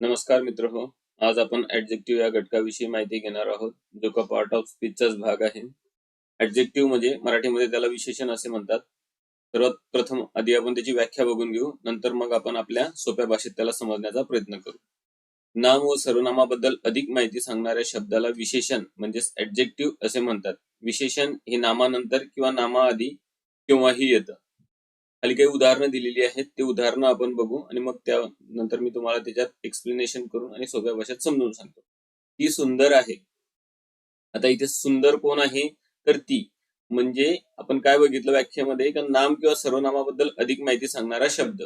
नमस्कार मित्र हो आज आपण ऍडजेक्टिव्ह या घटकाविषयी माहिती घेणार आहोत जो का पार्ट ऑफ स्पीचचाच भाग आहे. ऍडजेक्टिव्ह म्हणजे मराठीमध्ये त्याला विशेषण असे म्हणतात. सर्वात प्रथम आधी आपण त्याची व्याख्या बघून घेऊ नंतर मग आपण आपल्या सोप्या भाषेत त्याला समजण्याचा प्रयत्न करू. नाम व सर्वनामाबद्दल अधिक माहिती सांगणाऱ्या शब्दाला विशेषण म्हणजेच ऍडजेक्टिव्ह असे म्हणतात. विशेषण हे नामानंतर किंवा नामाआधी केव्हाही येतं. खाली काही उदाहरणं दिलेली आहेत. ते उदाहरणं आपण बघू आणि मग त्यानंतर मी तुम्हाला त्याच्यात एक्सप्लेनेशन करून आणि सोप्या भाषेत समजून सांगतो. ती सुंदर आहे. आता इथे सुंदर कोण आहे? तर ती. म्हणजे आपण काय बघितलं व्याख्येमध्ये? का नाम किंवा सर्वनामाबद्दल अधिक माहिती सांगणारा शब्द.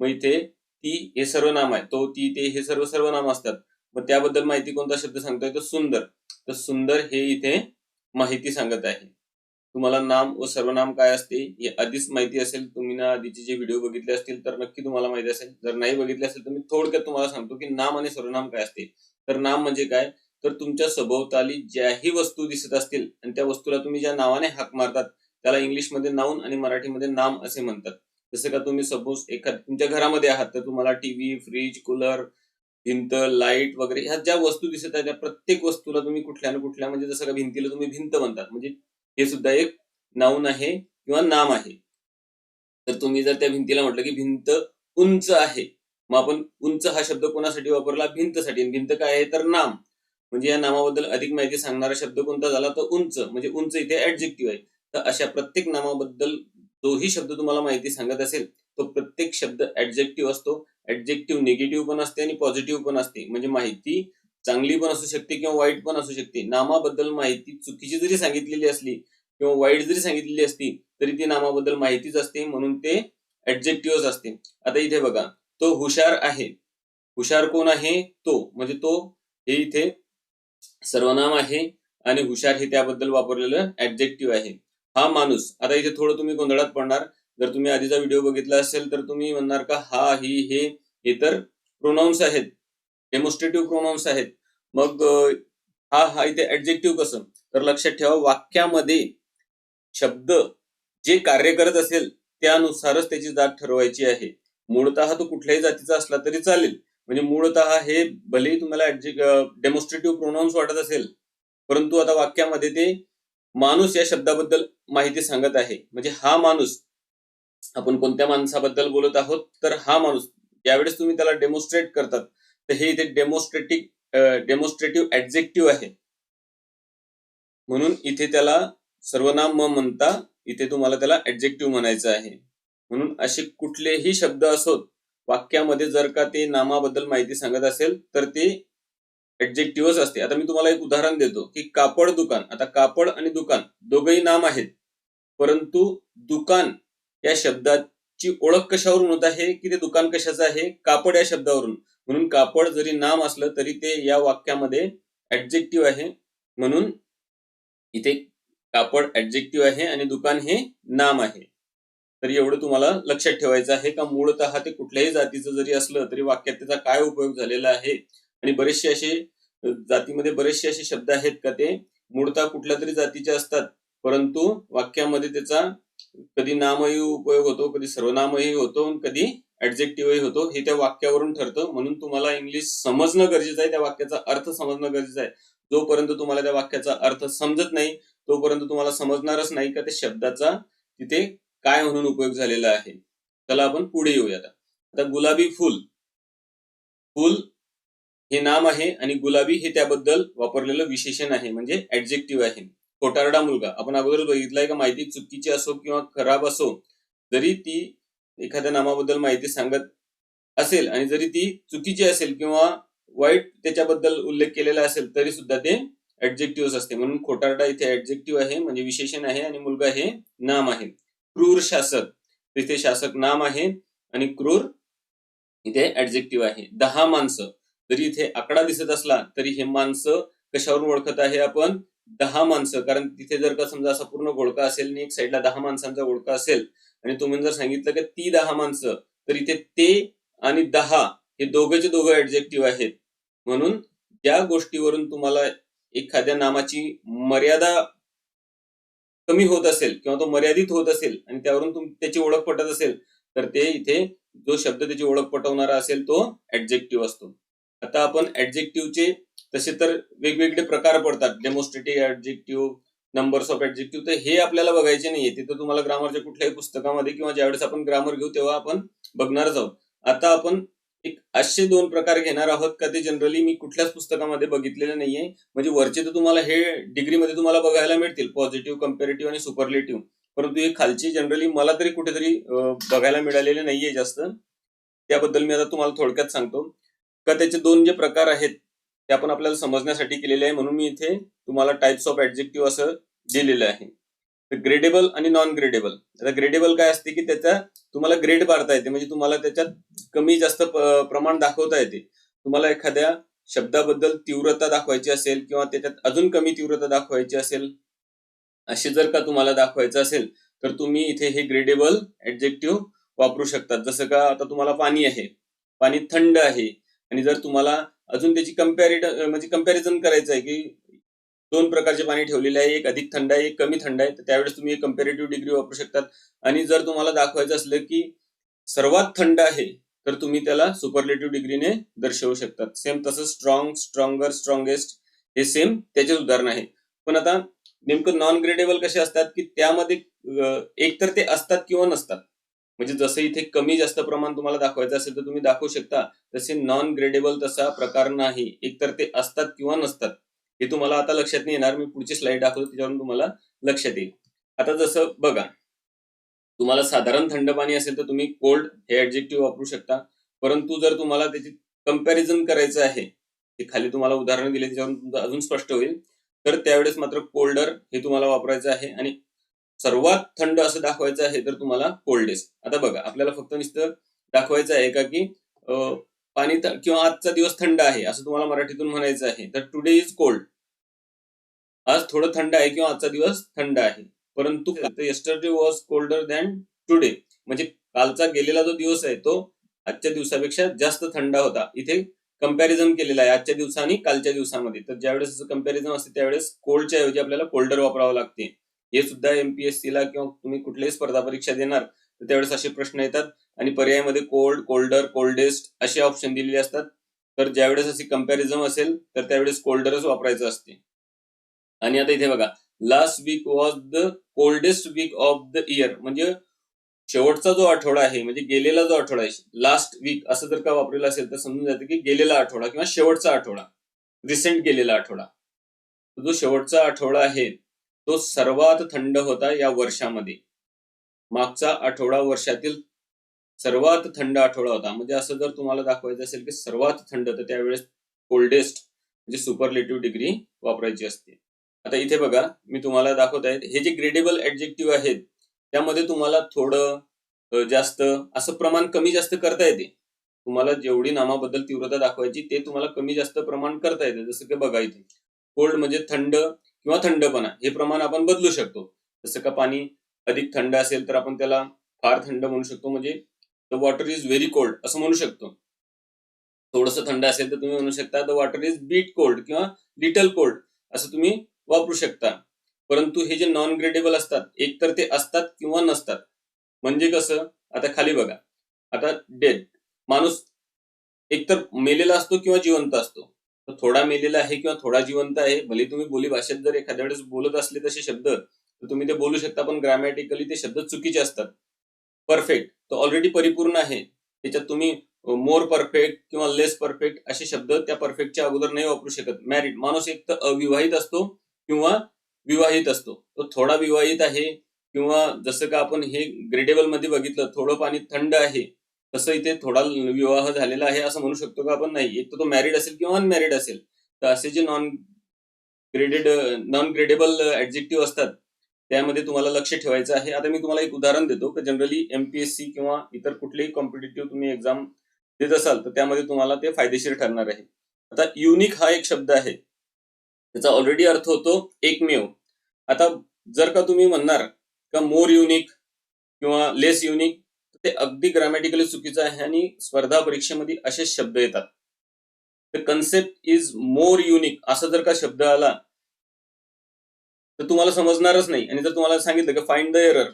मग इथे ती हे सर्वनाम आहे. तो ती ते हे सर्व सर्वनाम असतात. मग त्याबद्दल माहिती कोणता शब्द सांगतोय? तर सुंदर. तर सुंदर हे इथे माहिती सांगत आहे. तुम्हाला नाम व सर्वनाम काय असते हे आधीच माहिती असेल. तुम्ही ना आधीचे जे व्हिडिओ बघितले असतील तर नक्की तुम्हाला माहिती असेल. जर नाही बघितले असेल तर मी थोडक्यात तुम्हाला सांगतो की नाम आणि सर्वनाम काय असते. तर नाम म्हणजे काय? तर तुमच्या सभोवताली ज्याही वस्तू दिसत असतील आणि त्या वस्तूला तुम्ही ज्या नावाने हाक मारतात त्याला इंग्लिशमध्ये नाऊन आणि मराठीमध्ये नाम असे म्हणतात. जसं का तुम्ही सपोज एखाद तुमच्या घरामध्ये आहात तर तुम्हाला टीव्ही फ्रीज कूलर भिंत लाइट वगैरे ह्या ज्या वस्तू दिसत आहेत त्या प्रत्येक वस्तूला तुम्ही कुठल्या ना कुठल्या म्हणजे जसं का भिंतीला तुम्ही भिंत म्हणतात. म्हणजे हे सुद्धा एक नाऊन आहे किंवा नाम आहे. तर तुम्ही जर त्या भिंतीला म्हटलं की भिंत उंच आहे मग आपण उंच हा शब्द कोणासाठी वापरला? भिंतसाठी. भिंत काय आहे? तर नाम. म्हणजे या नामाबद्दल अधिक माहिती सांगणारा शब्द कोणता झाला? तर उंच. म्हणजे उंच इथे ऍडजेक्टिव्ह आहे. तर अशा प्रत्येक नामाबद्दल जोही शब्द तुम्हाला माहिती सांगत असेल तो प्रत्येक शब्द ऍडजेक्टिव्ह असतो. ऍडजेक्टिव्ह निगेटिव्ह पण असते आणि पॉझिटिव्ह पण असते. म्हणजे माहिती चांगली पण असू शकते किंवा वाईट पण असू शकते. नामाबद्दल माहिती चुकीची जरी सांगितलेली असली किंवा वाईट जरी सांगितलेली असती तरी ती नामाबद्दल माहितीच असते म्हणून ते ऍडजेक्टिव्ह असते. आता इथे बघा तो हुशार आहे. हुशार कोण आहे? तो म्हणजे तो हे इथे सर्वनाम आहे आणि हुशार हे त्याबद्दल वापरलेलं ऍडजेक्टिव्ह आहे. हा माणूस आता इथे थोडं तुम्ही गोंधळात पडणार. जर तुम्ही आधीचा व्हिडिओ बघितला असेल तर तुम्ही म्हणणार का हा ही हे हे तर प्रोनाऊन्स आहेत. डेमॉन्स्ट्रेटिव्ह प्रोनाउन्स आहेत. मग हा हा इथे ऍडजेक्टिव्ह कसं? तर लक्षात ठेवा वाक्यामध्ये शब्द जे कार्य करत असेल त्यानुसारच त्याची जात ठरवायची आहे. मूळतः तो कुठल्याही जातीचा असला तरी चालेल. म्हणजे मूळतः हे भलेही तुम्हाला डेमॉन्स्ट्रेटिव्ह प्रोनाऊन्स वाटत असेल परंतु आता वाक्यामध्ये ते माणूस या शब्दाबद्दल माहिती सांगत आहे. म्हणजे हा माणूस आपण कोणत्या माणसाबद्दल बोलत आहोत? तर हा माणूस ज्यावेळेस तुम्ही त्याला डेमॉन्स्ट्रेट करतात. तर हे इथे डेमॉन्स्ट्रेटिव्ह डेमॉन्स्ट्रेटिव्ह ऍडजेक्टिव्ह आहे. म्हणून इथे त्याला सर्वनाम म म्हणता इथे तुम्हाला त्याला ऍडजेक्टिव्ह म्हणायचं आहे. म्हणून असे कुठलेही शब्द असोत वाक्यामध्ये जर का ते नामाबद्दल माहिती सांगत असेल तर ते ऍडजेक्टिव्हच असते. आता मी तुम्हाला एक उदाहरण देतो की कापड दुकान. आता कापड आणि दुकान दोघही नाम आहेत. परंतु दुकान या शब्दाची ओळख कशावरून होत आहे की ते दुकान कशाचं आहे? कापड या शब्दावरून. म्हणून कापड जरी नाम असलं तरी ते या वाक्यामध्ये ऍडजेक्टिव्ह आहे. म्हणून इथे कापड ऍडजेक्टिव्ह आहे आणि दुकान हे नाम आहे. तर एवढं तुम्हाला लक्षात ठेवायचं आहे का? मूळतः ते कुठल्याही जातीचं जरी असलं तरी वाक्यात त्याचा काय उपयोग झालेला आहे? आणि बरेचसे असे जातीमध्ये बरेचसे असे शब्द आहेत का ते? मूळतः कुठल्या तरी जातीचे असतात. परंतु वाक्यामध्ये त्याचा कधी नामही उपयोग होतो कधी सर्वनामही होतो कधी ऍडजेक्टिव्हही होतो. हे त्या वाक्यावरून ठरतं. म्हणून तुम्हाला इंग्लिश समजणं गरजेचं आहे. त्या वाक्याचा अर्थ समजणं गरजेचं आहे. जोपर्यंत तुम्हाला त्या वाक्याचा अर्थ समजत नाही तोपर्यंत तुम्हाला समजणारच नाही का त्या शब्दाचा तिथे काय म्हणून उपयोग झालेला आहे. चला आपण पुढे येऊया आता गुलाबी फुल. फुल हे नाम आहे आणि गुलाबी हे त्याबद्दल वापरलेलं विशेषण आहे. म्हणजे ऍडजेक्टिव्ह आहे. खोटारडा मुलगा. आपण अगोदर बघितलाय का माहिती चुकीची असो किंवा खराब असो जरी ती एखाद्या नामाबद्दल माहिती सांगत असेल आणि जरी ती चुकीची असेल किंवा वाईट त्याच्याबद्दल उल्लेख केलेला असेल तरी सुद्धा ते ऍडजेक्टिव्ह असते. म्हणून खोटारडा इथे ऍडजेक्टिव्ह आहे म्हणजे विशेषण आहे आणि मुलगा हे नाम आहे. क्रूर शासक. तिथे शासक नाम आहे आणि क्रूर इथे ऍडजेक्टिव्ह आहे. दहा माणसं. जरी इथे आकडा दिसत असला तरी हे माणसं कशावरून ओळखत आहे आपण? दहा माणसं. कारण तिथे जर का समजा असा पूर्ण घोळका असेल आणि एक साईडला दहा माणसांचा घोळका असेल आणि तुम्ही जर सांगितलं की ती दहा माणसं तर इथे ते आणि दहा हे दोघेचे दोघं ऍडजेक्टिव्ह आहेत. म्हणून त्या गोष्टीवरून तुम्हाला एखाद्या नामाची मर्यादा कमी होत असेल किंवा तो मर्यादित होत असेल आणि त्यावरून तुम त्याची ओळख पटत असेल तर ते इथे जो शब्द त्याची ओळख पटवणारा असेल तो ऍडजेक्टिव्ह असतो. आता आपण ऍडजेक्टिव्हचे तसे तर वेगवेगळे प्रकार पडतात. Demonstrative adjective numbers of adjective तर हे आपल्याला बघायचे नाहीये. तिथं तुम्हाला ग्रामरच्या कुठल्याही पुस्तकामध्ये किंवा ज्यावेळेस आपण ग्रामर घेऊ तेव्हा आपण बघणारच आहोत. आता आपण एक असे दोन प्रकार घेणार आहोत का ते जनरली मी कुठल्याच पुस्तकामध्ये बघितलेले नाहीये. म्हणजे वरचे तर तुम्हाला हे डिग्रीमध्ये तुम्हाला बघायला मिळतील. पॉझिटिव्ह कम्पेरेटिव्ह आणि सुपरलेटिव्ह परंतु हे खालची जनरली मला तरी कुठेतरी बघायला मिळालेले नाहीये जास्त. त्याबद्दल मी आता तुम्हाला थोडक्यात सांगतो. का त्याचे दोन जे प्रकार आहेत ते आपण आपल्याला समजण्यासाठी केलेले आहे. म्हणून मी इथे तुम्हाला टाइप्स ऑफ ऍडजेक्टिव्ह असं दिलेलं आहे. तर ग्रेडेबल आणि नॉन ग्रेडेबल आता ग्रेडेबल काय असते की त्याचा तुम्हाला ग्रेड पाडता येते. म्हणजे तुम्हाला त्याच्यात कमी जास्त प्रमाण दाखवता येते. तुम्हाला एखाद्या शब्दाबद्दल तीव्रता दाखवायची असेल किंवा त्याच्यात अजून कमी तीव्रता दाखवायची असेल असे जर का तुम्हाला दाखवायचं असेल तर तुम्ही इथे हे ग्रेडेबल ऍडजेक्टिव्ह वापरू शकतात. जसं का आता तुम्हाला पाणी आहे. पाणी थंड आहे. आणि जर तुम्हाला अजून त्याची कम्पॅरिट म्हणजे कंपॅरिझन करायचं आहे की दोन प्रकारचे पाणी ठेवलेले आहे. एक अधिक थंड आहे एक कमी थंड आहे. तर त्यावेळेस तुम्ही कम्पेरेटिव्ह डिग्री वापरू शकतात. आणि जर तुम्हाला दाखवायचं असलं की सर्वात थंड आहे तर तुम्ही त्याला सुपरलेटिव्ह डिग्रीने दर्शवू शकतात. सेम तसं स्ट्रॉंग स्ट्रॉंगर स्ट्रॉंगेस्ट हे सेम त्याचेच उदाहरण आहे. पण आता नेमकं नॉन ग्रेडेबल कसे असतात की त्यामध्ये एकतर एक तर ते असतात किंवा नसतात. म्हणजे जसं इथे कमी जास्त प्रमाण तुम्हाला दाखवायचं असेल तर तुम्ही दाखवू शकता. तसे नॉन ग्रेडेबल तसा प्रकार नाही. एकतर ते असतात किंवा नसतात. हे तुम्हाला आता लक्षात नाही येणार. मी पुढची स्लाइड दाखवतो त्याच्यावरून तुम्हाला लक्षात येईल. आता जसं बघा तुम्हाला साधारण थंड पाणी असेल तर तुम्ही कोल्ड हे ऍडजेक्टिव्ह वापरू शकता. परंतु जर तुम्हाला त्याची कंपॅरिझन करायचं आहे ते खाली तुम्हाला उदाहरण दिले त्याच्यावरून तुमचं अजून स्पष्ट होईल. तर त्यावेळेस मात्र कोल्डर हे तुम्हाला वापरायचं आहे आणि सर्वात थंड असं दाखवायचं आहे तर तुम्हाला कोल्डेस्ट आता बघा आपल्याला फक्त नुसतं दाखवायचं आहे का की पाणी किंवा आजचा दिवस थंड आहे असं तुम्हाला मराठीतून म्हणायचं आहे. तर टुडे इज कोल्ड आज थोडं थंड आहे किंवा आजचा दिवस थंड आहे. परंतु yesterday was colder than today म्हणजे कालचा गेलेला जो दिवस आहे तो आजच्या दिवसापेक्षा जास्त थंड होता. इथे कंपॅरिझन केलेलं आहे आजच्या दिवसा आणि कालच्या दिवसामध्ये. तर ज्यावेळेस कंपॅरिझन असते त्यावेळेस कोल्डच्या ऐवजी आपल्याला कोल्डर वापरावं लागते. हे सुद्धा एमपीएससी ला किंवा तुम्ही कुठल्याही स्पर्धा परीक्षा देणार तर त्यावेळेस असे प्रश्न येतात. आणि पर्यायामध्ये कोल्ड कोल्डर कोल्डेस्ट असे ऑप्शन दिलेले असतात. तर ज्यावेळेस अशी कंपॅरिझम असेल तर त्यावेळेस कोल्डरच वापरायचं असते. आणि आता इथे बघा. Last week was the coldest week of the year म्हणजे शेवटचा जो आठवडा आहे म्हणजे गेलेला जो आठवडा आहे लास्ट वीक असं जर का वापरलेलं असेल तर समजून जातं की गेलेला आठवडा किंवा शेवटचा आठवडा रिसेंट गेलेला आठवडा. जो शेवटचा आठवडा आहे तो सर्वात थंड होता या वर्षामध्ये. मागचा आठवडा वर्षातील सर्वात थंड आठवडा होता. म्हणजे असं जर तुम्हाला दाखवायचं असेल की सर्वात थंड तर त्यावेळेस कोल्डेस्ट म्हणजे सुपरलेटिव्ह डिग्री वापरायची असते. आता इथे बघा मी तुम्हाला दाखवत आहे हे जे ग्रेडेबल ऍडजेक्टिव्ह आहेत त्यामध्ये तुम्हाला थोडं जास्त असं प्रमाण कमी जास्त करता येते. तुम्हाला जेवढी नामाबद्दल तीव्रता दाखवायची ते तुम्हाला कमी जास्त प्रमाण करता येते. जसं की बघा इथे कोल्ड म्हणजे थंड किंवा थंडपणा हे प्रमाण आपण बदलू शकतो. जसं का पाणी अधिक थंड असेल तर आपण त्याला फार थंड म्हणू शकतो. म्हणजे the water is very cold असं म्हणू शकतो. थोडस थंड असेल तर तुम्ही म्हणू शकता the water is bit cold किंवा लिटल कोल्ड असं तुम्ही वापरू शकता. परंतु हे जे नॉन ग्रेडेबल असतात एक तर ते असतात किंवा नसतात. म्हणजे कसं? आता खाली बघा. आता डेड माणूस एकतर मेलेला असतो किंवा जिवंत असतो. थोडा मेलेला आहे किंवा थोडा जिवंत आहे. भले तुम्ही बोली भाषेत जर एखाद्या वेळेस बोलत असले तसे शब्द तर तुम्ही ते बोलू शकता पण ग्रॅमॅटिकली ते शब्द चुकीचे असतात. परफेक्ट तो ऑलरेडी परिपूर्ण आहे. त्याच्यात तुम्ही मोर परफेक्ट किंवा लेस परफेक्ट असे शब्द त्या परफेक्टच्या अगोदर नाही वापरू शकत. मॅरिड माणूस एक तर अविवाहित असतो किंवा विवाहित असतो. तो थोडा विवाहित आहे किंवा जसं का आपण हे ग्रेडेबलमध्ये बघितलं थोडं पाणी थंड आहे तसं इथे थोडा विवाह झालेला आहे असं म्हणू शकतो का आपण? नाही. एक तर तो मॅरिड असेल किंवा अनमॅरिड असेल. तर असे जे non graded non gradable adjective असतात त्यामध्ये तुम्हाला लक्ष ठेवायचं आहे. आता मी तुम्हाला एक उदाहरण देतो की जनरली एमपीएससी किंवा इतर कुठलेही कॉम्पिटेटिव्ह तुम्ही एक्झाम देत असाल तर त्यामध्ये तुम्हाला ते फायदेशीर ठरणार आहे. आता युनिक हा एक शब्द आहे. त्याचा ऑलरेडी अर्थ होतो एकमेव. आता जर का तुम्ही म्हणणार का मोर युनिक किंवा लेस युनिक ते अगदी ग्रॅमॅटिकली चुकीचं आहे आणि स्पर्धा परीक्षेमध्ये असे शब्द येतात. The concept is more unique असा जर का शब्द आला तर तुम्हाला समजणारच नाही. आणि जर तुम्हाला सांगितलं की फाइंड द एरर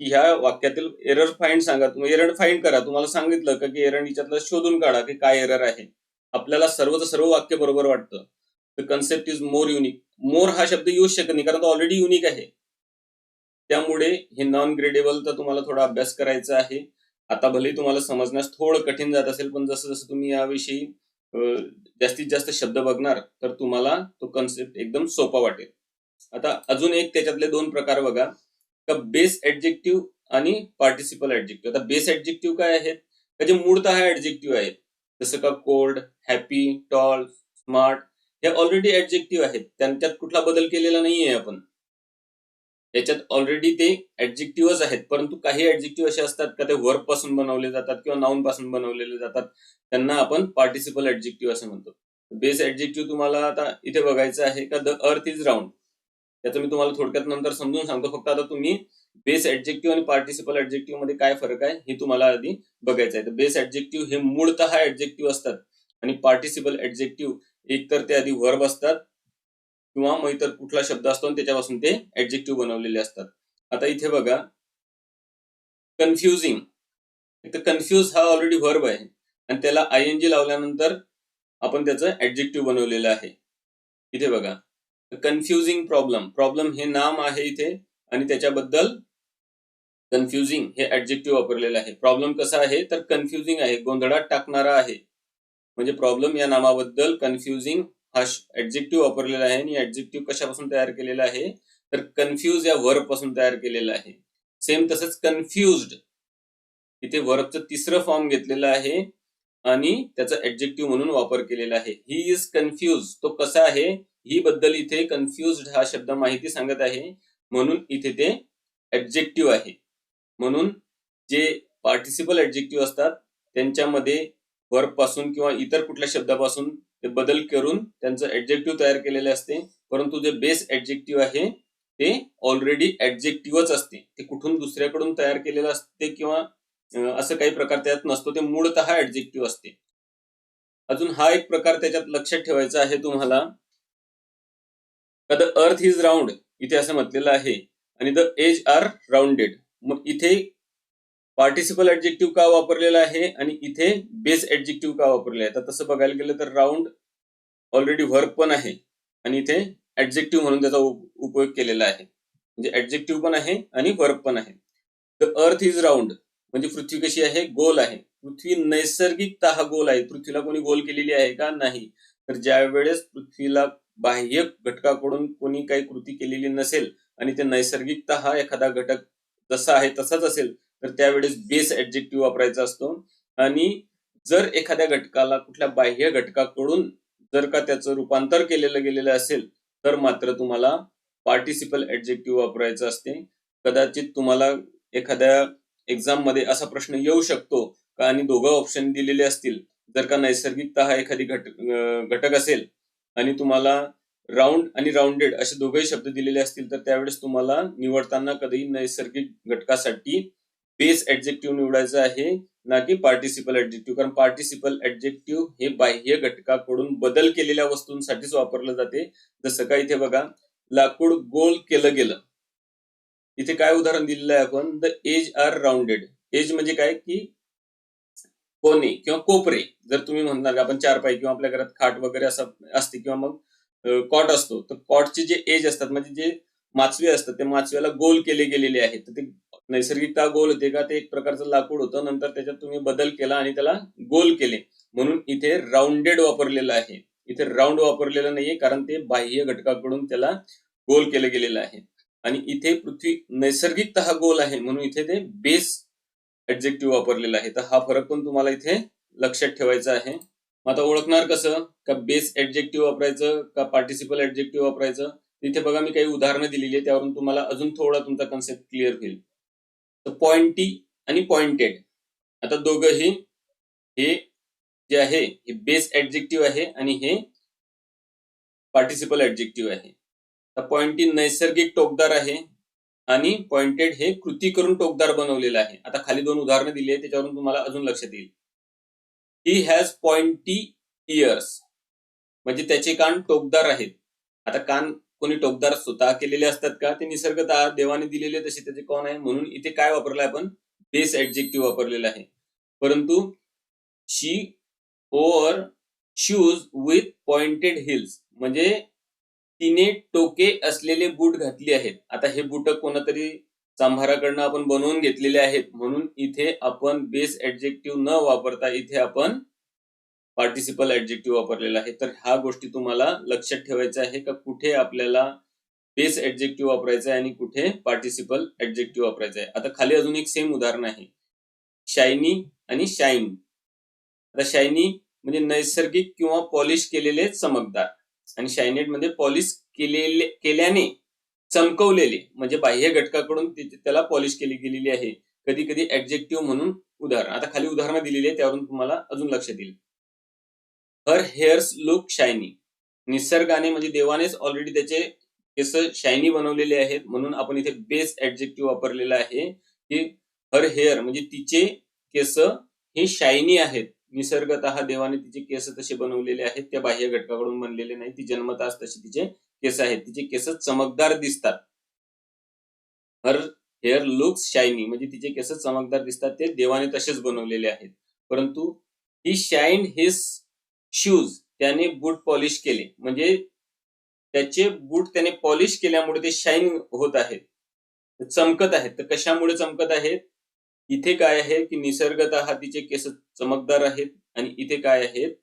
की ह्या वाक्यातील एरर फाइंड सांगा. तुम्ही एरर फाइंड करा. तुम्हाला सांगितलं का की एरर याच्यातलं शोधून काढा की काय एरर आहे. आपल्याला सर्वच सर्व वाक्य बरोबर वाटतं. The concept is more unique more हा शब्द येऊ शकत नाही कारण तो ऑलरेडी युनिक आहे. त्यामुळे हे नॉन ग्रेडेबलचा तुम्हाला थोडा अभ्यास करायचा आहे. आता भले तुम्हाला समजण्यास थोडं कठीण जात असेल पण जसं जसं तुम्ही याविषयी जास्तीत जास्त शब्द बघणार तर तुम्हाला तो कन्सेप्ट एकदम सोपा वाटेल. आता अजून एक त्याच्यातले दोन प्रकार बघा. का बेस ऍडजेक्टिव्ह आणि पार्टिसिपल ऍडजेक्टिव्ह आता बेस ऍडजेक्टिव्ह काय आहेत? का जे मूळतः ऍडजेक्टिव्ह आहेत? जसं का कोल्ड हॅपी टॉल स्मार्ट हे ऑलरेडी ऍडजेक्टिव्ह आहेत. त्यांच्यात कुठला बदल केलेला नाहीये आपण. याच्यात ऑलरेडी ते ऍडजेक्टिव्हच आहेत. परंतु काही ऍडजेक्टिव्ह असे असतात का ते वर्बपासून बनवले जातात किंवा नाऊन पासून बनवलेले जातात. त्यांना आपण पार्टिसिपल ऍडजेक्टिव्ह असं म्हणतो. बेस ऍडजेक्टिव्ह तुम्हाला आता इथे बघायचं आहे का? द अर्थ इज राऊंड त्याचं मी तुम्हाला थोडक्यात नंतर समजून सांगतो. फक्त आता तुम्ही बेस ऍडजेक्टिव्ह आणि पार्टिसिपल ऍडजेक्टिव्हमध्ये काय फरक आहे हे तुम्हाला आधी बघायचं आहे. तर बेस ऍडजेक्टिव्ह हे मूळतः ऍडजेक्टिव्ह असतात आणि पार्टिसिपल ऍडजेक्टिव्ह एकतर ते आधी वर्ब असतात किंवा मग इतर कुठला शब्द असतो आणि त्याच्यापासून ते ऍडजेक्टिव्ह बनवलेले असतात. आता इथे बघा कन्फ्युजिंग तर कन्फ्यूज हा ऑलरेडी वर्ब आहे आणि त्याला आय एन जी लावल्यानंतर आपण त्याचं ऍडजेक्टिव्ह बनवलेलं आहे. इथे बघा. कन्फ्युजिंग प्रॉब्लेम प्रॉब्लेम हे नाम आहे इथे आणि त्याच्याबद्दल कन्फ्युजिंग हे ऍडजेक्टिव्ह वापरलेलं आहे. प्रॉब्लेम कसा आहे? तर कन्फ्युजिंग आहे. गोंधळात टाकणारा आहे. म्हणजे प्रॉब्लेम या नामाबद्दल कन्फ्युजिंग हा ऍडजेक्टिव्ह वापरलेला आहे आणि ऍडजेक्टिव्ह कशापासून तयार केलेला आहे? तर कन्फ्युज या वर्बपासून तयार केलेला आहे. सेम तसंच कन्फ्युज्ड इथे वर्बचं तिसरं फॉर्म घेतलेलं आहे आणि त्याचा ऍडजेक्टिव्ह म्हणून वापर केलेला आहे. ही इज कन्फ्युज तो कसा आहे? ही बद्दल इथे कन्फ्युज्ड हा शब्द माहिती सांगत आहे. म्हणून इथे ते ऍडजेक्टिव्ह आहे. म्हणून जे पार्टिसिपल ऍडजेक्टिव्ह असतात त्यांच्यामध्ये वर्बपासून किंवा इतर कुठल्या शब्दापासून ते बदल करून त्यांचं ऍब्जेक्टिव्ह तयार केलेले असते. परंतु जे बेस ऍब्जेक्टिव्ह आहे ते ऑलरेडी ऍडजेक्टिव्हच असते. ते कुठून दुसऱ्याकडून तयार केलेलं असते किंवा असं काही प्रकार त्यात नसतो. ते मूळतः ऍब्जेक्टिव्ह असते. अजून हा एक प्रकार त्याच्यात लक्षात ठेवायचा आहे तुम्हाला. द अर्थ इज राऊंड इथे असं म्हटलेलं आहे. आणि द एज आर राऊंडेड मग इथे पार्टिसिपल ऍडजेक्टिव्ह का वापरलेला आहे? आणि इथे बेस ऍडजेक्टिव्ह का वापरले आहे? तर तसं बघायला गेलं तर राऊंड ऑलरेडी वर्क पण आहे. आणि इथे ऍडजेक्टिव्ह म्हणून त्याचा उप- उपयोग केलेला आहे. म्हणजे ऍडजेक्टिव्ह पण आहे आणि वर्क पण आहे. द अर्थ इज राऊंड म्हणजे पृथ्वी कशी आहे? गोल आहे. पृथ्वी नैसर्गिकतः गोल आहे. पृथ्वीला कोणी गोल केलेली आहे का? नाही. तर ज्या वेळेस पृथ्वीला बाह्य घटकाकडून कोणी काही कृती केलेली नसेल आणि ते नैसर्गिकतः एखादा घटक जसा आहे तसाच असेल तर त्यावेळेस बेस ऍडजेक्टिव्ह वापरायचा असतो. आणि जर एखाद्या घटकाला कुठल्या बाह्य घटकाकडून जर का त्याचं रूपांतर केलेलं गेलेलं असेल तर मात्र तुम्हाला पार्टिसिपल ऍडजेक्टिव्ह वापरायचं असते. कदाचित तुम्हाला एखाद्या एक्झाममध्ये असा प्रश्न येऊ शकतो का? आणि दोघं ऑप्शन दिलेले असतील. जर का नैसर्गिकतः एखादी घट घटक असेल आणि तुम्हाला राऊंड आणि राऊंडेड असे दोघेही शब्द दिलेले असतील तर त्यावेळेस तुम्हाला निवडताना कधीही नैसर्गिक घटकासाठी बेस ऍडजेक्टिव्ह निवडायचं आहे ना की पार्टिसिपल ऍडजेक्टिव्ह कारण पार्टिसिपल ऍडजेक्टिव्ह हे बाह्य घटकाकडून बदल केलेल्या वस्तूंसाठीच वापरलं जाते. जसं का इथे बघा लाकूड गोल केलं गेलं. इथे काय उदाहरण दिलेलं आहे आपण? The edge are rounded edge म्हणजे काय? की कोणे किंवा कोपरे जर तुम्ही म्हणणार आपण चार पाय किंवा आपल्या घरात खाट वगैरे असं असते किंवा मग कॉट असतो तर कॉटचे जे एज असतात म्हणजे जे माचवे असतात ते माचव्याला गोल केले गेलेले आहेत. तर ते नैसर्गिकता गोल होते का ते एक प्रकारचं लाकूड होतं नंतर त्याच्यात तुम्ही बदल केला आणि त्याला गोल केले. म्हणून इथे राऊंडेड वापरलेलं आहे. इथे राऊंड वापरलेलं नाहीये कारण ते बाह्य घटकाकडून त्याला गोल केलं गेलेलं आहे. आणि इथे पृथ्वी नैसर्गिकत गोल आहे म्हणून इथे ते बेस ऍब्जेक्टिव्ह वापरलेला आहे. तर हा फरक पण तुम्हाला इथे लक्षात ठेवायचा आहे. मग आता ओळखणार कसं? का बेस ऍब्जेक्टिव्ह वापरायचं? का पार्टिसिपल ऍब्जेक्टिव्ह वापरायचं? इथे बघा मी काही उदाहरणं दिलेली आहे त्यावरून तुम्हाला अजून थोडा तुमचा कन्सेप्ट क्लिअर होईल. तर पॉइंटी आणि पॉइंटेड आता दोघंही हे जे आहे हे बेस ऍब्जेक्टिव्ह आहे आणि हे पार्टिसिपल ऍब्जेक्टिव्ह आहे. तर पॉइंटी नैसर्गिक टोकदार आहे. आणि पॉइंटेड हे कृती करून टोकदार बनवलेलं आहे. आता खाली दोन उदाहरणं दिली आहे त्याच्यावरून तुम्हाला अजून लक्षात येईल ही हॅज पॉइंटी इयर्स म्हणजे त्याचे कान टोकदार आहेत. आता कान कोणी टोकदार स्वतः केलेले असतात का? ते निसर्गतः देवाने दिलेले तसे त्याचे कोण आहे? म्हणून इथे काय वापरलं आपण? बेस ऍडजेक्टिव्ह वापरलेलं आहे. परंतु she wore shoes with pointed heels म्हणजे तिने टोके असलेले बूट घातली आहेत. आता हे बूट कोणातरी चांभाराकडनं आपण बनवून घेतलेले आहेत. म्हणून इथे आपण बेस ऍडजेक्टिव्ह न वापरता इथे आपण पार्टिसिपल ऍडजेक्टिव्ह वापरलेला आहे. तर ह्या गोष्टी तुम्हाला लक्षात ठेवायचं आहे का? कुठे आपल्याला बेस ऍडजेक्टिव्ह वापरायचं आहे आणि कुठे पार्टिसिपल ऍडजेक्टिव्ह वापरायचं आहे? आता खाली अजून एक सेम उदाहरण आहे. शायनी आणि शाईन आता शायनी म्हणजे नैसर्गिक किंवा पॉलिश केलेले चमकदार. आणि शायनेट पॉलिश केलेले केल्याने चमकवलेले म्हणजे बाह्य घटकाकडून त्याला पॉलिश केली गेलेली आहे. कधी कधी ऍडजेक्टिव्ह म्हणून उदाहरण. आता खाली उदाहरणं दिलेली आहे त्यावरून तुम्हाला अजून लक्षात येईल हर हेअर्स लुक शायनी निसर्गाने म्हणजे देवानेच ऑलरेडी त्याचे केस शायनी बनवलेले आहेत. म्हणून आपण इथे बेस ऍडजेक्टिव्ह वापरलेला आहे. की हर हेअर म्हणजे तिचे केस हे शायनी आहेत. निसर्गत देवाने तिचे केस तसे बनवलेले आहेत त्या बाह्य घटकाकडून बनलेले नाही ती जन्मताच तशी तिचे केस आहेत. तिचे केस चमकदार दिसतात. हर हेअर लुक्स शायनी म्हणजे तिचे केस चमकदार दिसतात ते देवाने तसेच बनवलेले आहेत. परंतु ही शाईन हिस शूज त्याने बूट पॉलिश केले. म्हणजे त्याचे बूट त्याने पॉलिश केल्यामुळे ते शाईन होत आहेत. चमकत आहेत. तर कशामुळे चमकत आहेत? इथे काय आहे की निसर्गत तिचे केस चमकदार आहेत. आणि इथे काय आहेत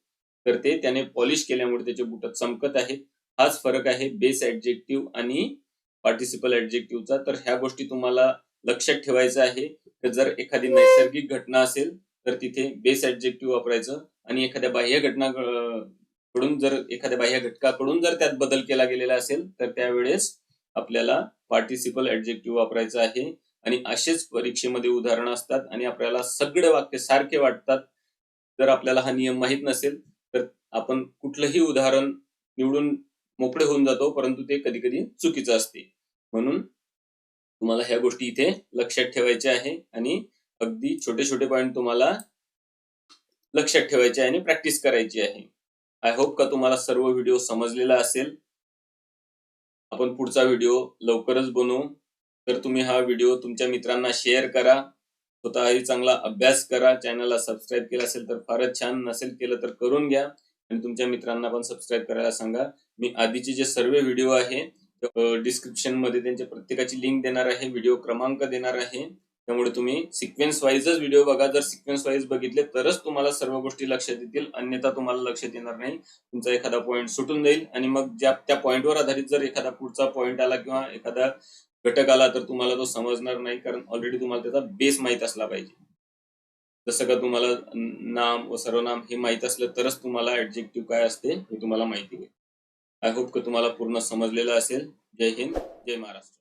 तर ते त्याने पॉलिश केल्यामुळे त्याचे बुट चमकत आहेत हाच फरक आहे बेस ऍडजेक्टिव्ह आणि पार्टिसिपल ऍडजेक्टिव्हचा तर ह्या गोष्टी तुम्हाला लक्षात ठेवायचं आहे. तर जर एखादी नैसर्गिक घटना असेल तर तिथे बेस ऍडजेक्टिव्ह वापरायचं. आणि एखाद्या बाह्य घटना कडून जर एखाद्या बाह्य घटकाकडून जर त्यात बदल केला गेलेला असेल तर त्यावेळेस आपल्याला पार्टिसिपल ऍडजेक्टिव्ह वापरायचं आहे. आणि असेच परीक्षेमध्ये उदाहरणं असतात आणि आपल्याला सगळे वाक्य सारखे वाटतात. जर आपल्याला हा नियम माहीत नसेल तर आपण कुठलंही उदाहरण निवडून मोकळे होऊन जातो परंतु ते कधी कधी चुकीचं असते. म्हणून तुम्हाला ह्या गोष्टी इथे लक्षात ठेवायच्या आहे आणि अगदी छोटे छोटे पॉईंट तुम्हाला लक्षात ठेवायचे आहे आणि प्रॅक्टिस करायची आहे. आय होप का तुम्हाला सर्व व्हिडिओ समजलेला असेल. आपण पुढचा व्हिडिओ लवकरच बनवू. तर तुम्ही हा व्हिडिओ तुमच्या मित्रांना शेअर करा. स्वतःही चांगला अभ्यास करा. चॅनलला सबस्क्राईब केलं असेल तर फारच छान नसेल केलं तर करून घ्या. आणि तुमच्या मित्रांना पण सबस्क्राईब करायला सांगा. मी आधीचे जे सर्व व्हिडिओ आहे डिस्क्रिप्शनमध्ये त्यांच्या प्रत्येकाची लिंक देणार आहे व्हिडिओ क्रमांक देणार आहे. त्यामुळे तुम्ही सिक्वेन्स वाईजच व्हिडिओ बघा. जर सिक्वेन्स वाईज बघितले तरच तुम्हाला सर्व गोष्टी लक्षात येतील. अन्यथा तुम्हाला लक्षात येणार नाही. तुमचा एखादा पॉईंट सुटून जाईल. आणि मग ज्या त्या पॉईंटवर आधारित जर एखादा पुढचा पॉईंट आला किंवा एखादा घटक आला तर तुम्हाला तो समजणार नाही कारण ऑलरेडी तुम्हाला त्याचा बेस माहीत असला पाहिजे. जसं का तुम्हाला नाम व सर्वनाम हे माहीत असलं तरच तुम्हाला ऍडजेक्टिव्ह काय असते हे तुम्हाला माहिती होईल. आय होप का तुम्हाला पूर्ण समजलेलं असेल. जय हिंद जय महाराष्ट्र.